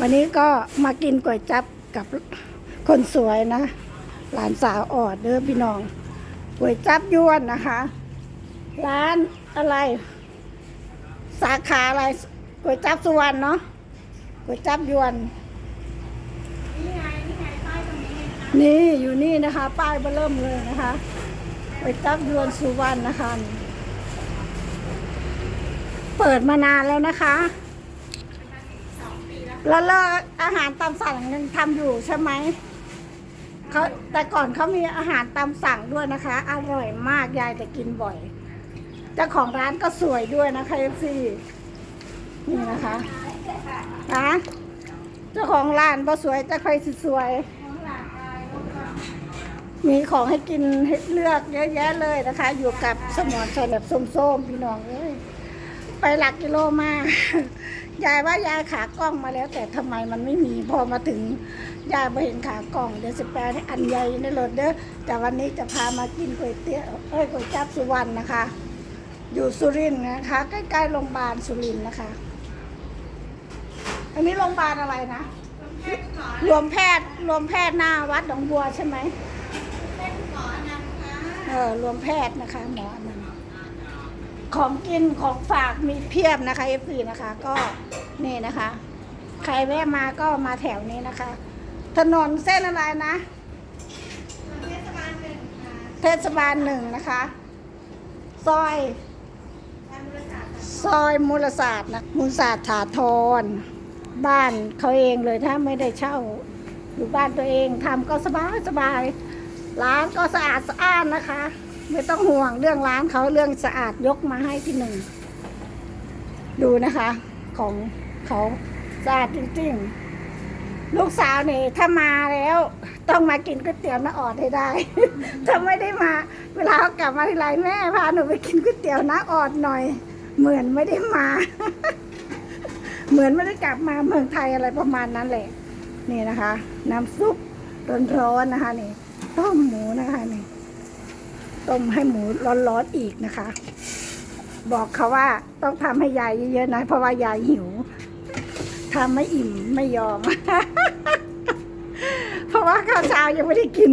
วันนี้ก็มากินก๋วยจับกับคนสวยนะ หลานสาวออดเด้อพี่น้องก๋วยจับยวนนะคะ ร้านอะไร สาขาอะไรก๋วยจับสุวรรณเนาะก๋วยจับยวน นี่อยู่นี่นะคะ ป้ายเบอร์เริ่มเลยนะคะก๋วยจับยวนสุวรรณนะคะ เปิดมานานแล้วนะคะ แล้วเลิกอาหารตามสั่งยังทำอยู่ใช่ไหมเขาแต่ก่อนเขามีอาหารตามสั่งด้วยนะคะ อร่อยมากยายจะกินบ่อยเจ้าของร้านก็สวยด้วยนะคะเอฟซีนี่นะคะฮะเจ้าของร้านก็สวยจะใครสิสวยมีของให้กินให้เลือกเยอะแยะเลยนะคะ อยู่กับสมอนชายแบบส้มๆพี่น้องเอ้ยไปหลักกิโลมา ยายว่ายายขากล้องมาแล้ว แต่ทำไมมันไม่มีพอมาถึงยายไม่เห็นขากล้องเดี๋ยวสิแปลให้อันใหญ่ในรถเด้อแต่วันนี้จะพามากินก๋วยเตี๋ยวเอ้ยก๋วยจับสุวรรณนะคะ อยู่สุรินทร์นะคะ ใกล้ๆโรงพยาบาลสุรินทร์นะคะ อันนี้โรงพยาบาลอะไรนะรวมแพทย์รวมแพทย์หน้าวัดหนองบัวใช่ไหมเออรวมแพทย์นะคะ หมออนันต์ ของกินของฝากมีเพียบนะคะเอฟซีนะคะ ก็นี่นะคะ ใครแวะมาก็มาแถวนี้นะคะ ถนนเส้นอะไรนะ เทศบาลหนึ่งนะคะ ซอย ซอยมูลศาสตร์นะมูลศาสตร์ถาทรบ้านเขาเองเลยถ้าไม่ได้เช่า อยู่บ้านตัวเองทำก็สบายสบายร้านก็สะอาดสะอ้านนะคะ ไม่ต้องห่วงเรื่องร้านเขาเรื่องสะอาดยกมาให้ที่หนึ่ง ดูนะคะ ของเขาสะอาดจริงๆ ลูกสาวนี่ถ้ามาแล้ว ต้องมากินก๋วยเตี๋ยวน้าออดให้ได้ ถ้าไม่ได้มา เวลาเขากลับมาทีไรแม่พาหนูไปกินก๋วยเตี๋ยวน้าออดหน่อย เหมือนไม่ได้มา เหมือนไม่ได้กลับมาเมืองไทยอะไรประมาณนั้นแหละนี่นะคะ น้ำซุปร้อนๆนะคะนี่ต้มหมูนะคะนี่ ต้มให้หมูร้อนๆอีกนะคะ บอกเขาว่าต้องทำให้ยายเยอะๆนะเพราะว่ายายหิวทำไม่อิ่มไม่ยอม เพราะว่าข้าวเช้ายังไม่ได้กิน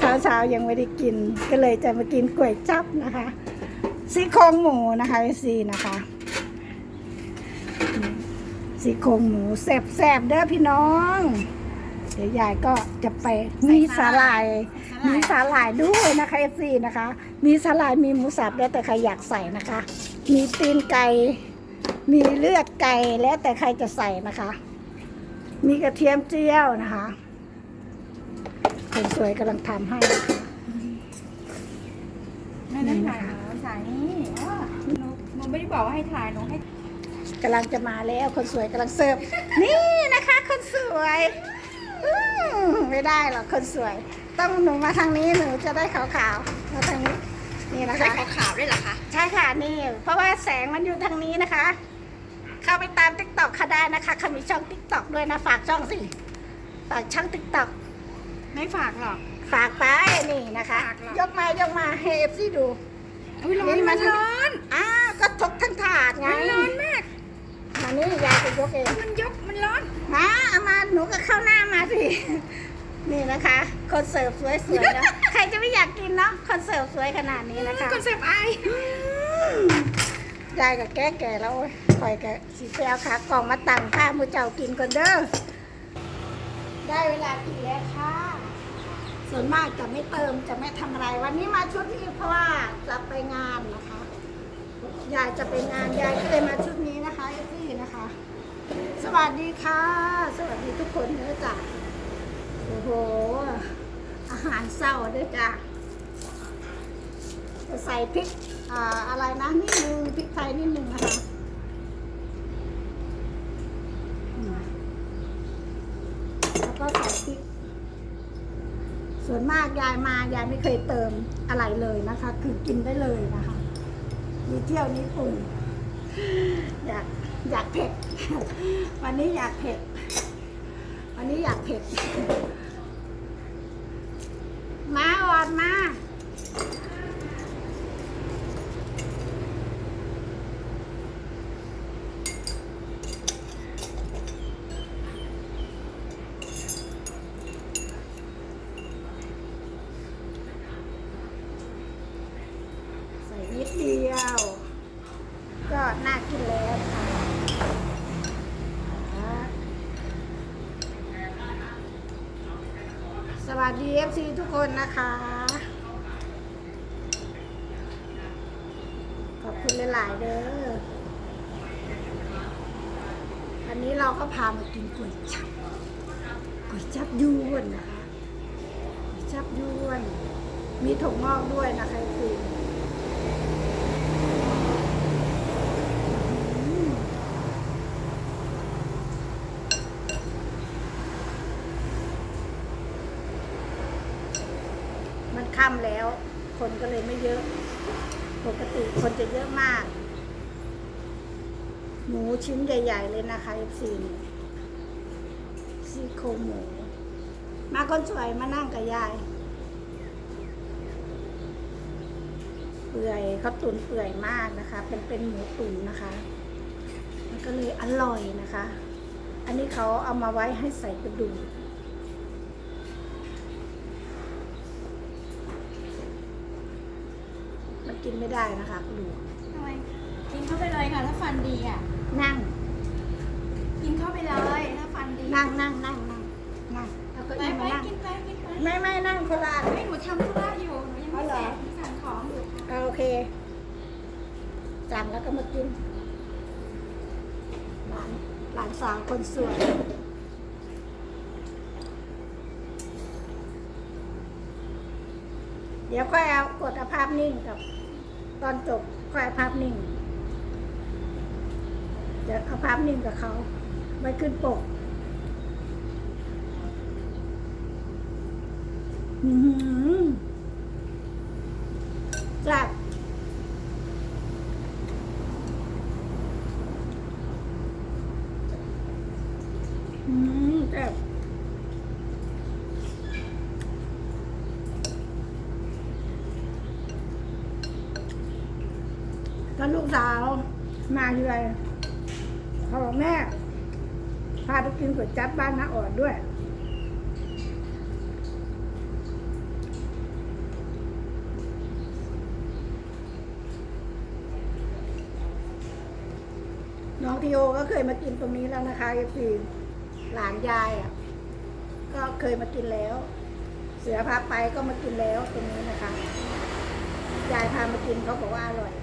ข้าวเช้ายังไม่ได้กิน ก็เลยจะมากินก๋วยจับนะคะซี่โครงหมูนะคะซีนะคะซี่โครงหมูแซ่บๆเด้อพี่น้อง เดี๋ยวยายก็จะไปมีสาหร่าย มีสาหร่ายด้วยนะคะเอฟซีนะคะ มีสาหร่ายมีหมูสับแล้วแต่ใครอยากใส่นะคะ มีตีนไก่มีเลือดไก่แล้วแต่ใครจะใส่นะคะ มีกระเทียมเจียวนะคะคนสวยกำลังทำให้นะคะไม่ได้ถ่ายหนูถ่ายนี่อ๋อหนูหนูไม่ได้บอกว่าให้ถ่ายหนูให้กำลังจะมาแล้วคนสวยกำลังเสิร์ฟ นี่นะคะ คนสวย ไม่ได้หรอกคนสวย ต้องหนูมาทางนี้หนูจะได้ขาวๆมาทางนี้นี่นะใส่คะ ขาวๆด้วยเหรอคะ ใช่ค่ะนี่ เพราะว่าแสงมันอยู่ทางนี้นะคะ เข้าไปตามติ๊กต็อกเขาได้นะคะเขามีช่องติ๊กต็อกด้วยนะฝากช่องสิฝากช่องติ๊กต็อกไม่ฝากหรอก ฝากไปนี่นะคะ ฝากหรอ ยกมายกมาให้เอฟซีดู อุ้ยร้อนนี่มัมันน ร้อนอ้าวก็ทกทั้งถาดไงมันร้อนมาก มานี่ยายจะยกเองมันยกมันร้อนมาเอามาหนูก็เข้าหน้ามาสิ นี่นะคะคนเสิร์ฟสวยๆนะใครจะไม่อยากกินเนาะคนเสิร์ฟสวยขนาดนี้นะคะคอนเซปต์ไอยายกับแก่แก่ๆแล้วโอ้ยคอยกับสีแปวขากล่องมาตั้งข้ามือเจ้ากินก่อนเด้อได้เวลากินแล้วค่ะ ส่วนมากจะไม่เติมจะไม่ทำอะไร วันนี้มาชุดนี้เพราะว่าจะไปงานนะคะยายจะไปงานยายก็เลยมาชุดนี้นะคะเอฟซี่นะคะ สวัสดีค่ะ สวัสดีทุกคนเด้อจ้ะโอ้โหอาหารเศร้าด้อจ้ะจะใส่พริกอ่าอะไรนะนิดนึงพริกไทยนิดนึงนะคะแล้วก็ใส่พริก ส่วนมากยายมายายไม่เคยเติมอะไรเลยนะคะ คือกินได้เลยนะคะมีเที่ยวญี่ปุ่นอยากอยากเผ็ด วันนี้อยากเผ็ด วันนี้อยากเผ็ด ดมานิดเดียว ก็น่ากินแล้วสวัสดีเอฟซีทุกคนนะคะ คุณหลายๆเด้อ อันนี้เราก็พามากินก๋วยจับก๋วยจับยวนนะคะก๋วยจับยวน มีถั่วงอกด้วยนะคะคือมันค่ำแล้ว คนก็เลยไม่เยอะ ปกติคนจะเยอะมาก หมูชิ้นใหญ่ ๆ เลยนะคะ FC นี่ซี่โครงหมู มาคนสวยมานั่งกับยาย เปื่อยเขาตุ๋นเปื่อยมากนะคะ เป็นเป็นหมูตุ๋นนะคะ มันก็เลยอร่อยนะคะ อันนี้เขาเอามาไว้ให้ใส่กระดูก มัน กินไม่ได้นะคะกระดูกทำไมกินเข้าไปเลยค่ะ ถ้าฟันดีอะ นั่ง กินเข้าไปเลยถ้าฟันดีนั่งนั่งนั่งนั่งนั่งเอาเก็ไปอี้ไปมานั่งกินไปกินไปไม่ไม่นั่งคนละอันไม่หนูทำธุระอยู่หนูยังไม่เอาเหรเสอร็จหนูสั่งของอยู่เอาโอเคสั่งแล้วก็มากินหลานหลานสาวคนสวยเดี๋ยวค่อยเอากดเอาภาพนิ่งกับ ตอนจบค่อยเอาภาพนิ่งเดี๋ยวเอาภาพนิ่งกับเขาไว้ขึ้นปกอือหือจับอืมแซ่บ ก็ลูกสาวมาอยู่เลยเขาบอกแม่ พาไปกินก๋วยจั๊บบ้านน้าอ่อนด้วย น้องทีโอก็เคยมากินตรงนี้แล้วนะคะก็คือหลานยายอะ ก็เคยมากินแล้ว เสือพาไปก็มากินแล้วตรงนี้นะคะยายพามากินเขาบอกว่าอร่อย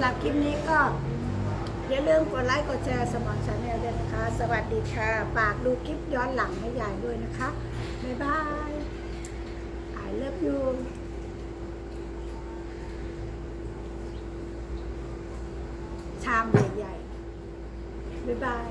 หรับคลิปนี้ก็ อย่าลืมกดไลค์กดแชร์สมอนชาแนลด้วยนะคะ สวัสดีค่ะ ฝากดูคลิปย้อนหลังให้ยายด้วยนะคะ บ๊ายบาย I love you ชามใหญ่ๆบ๊ายบาย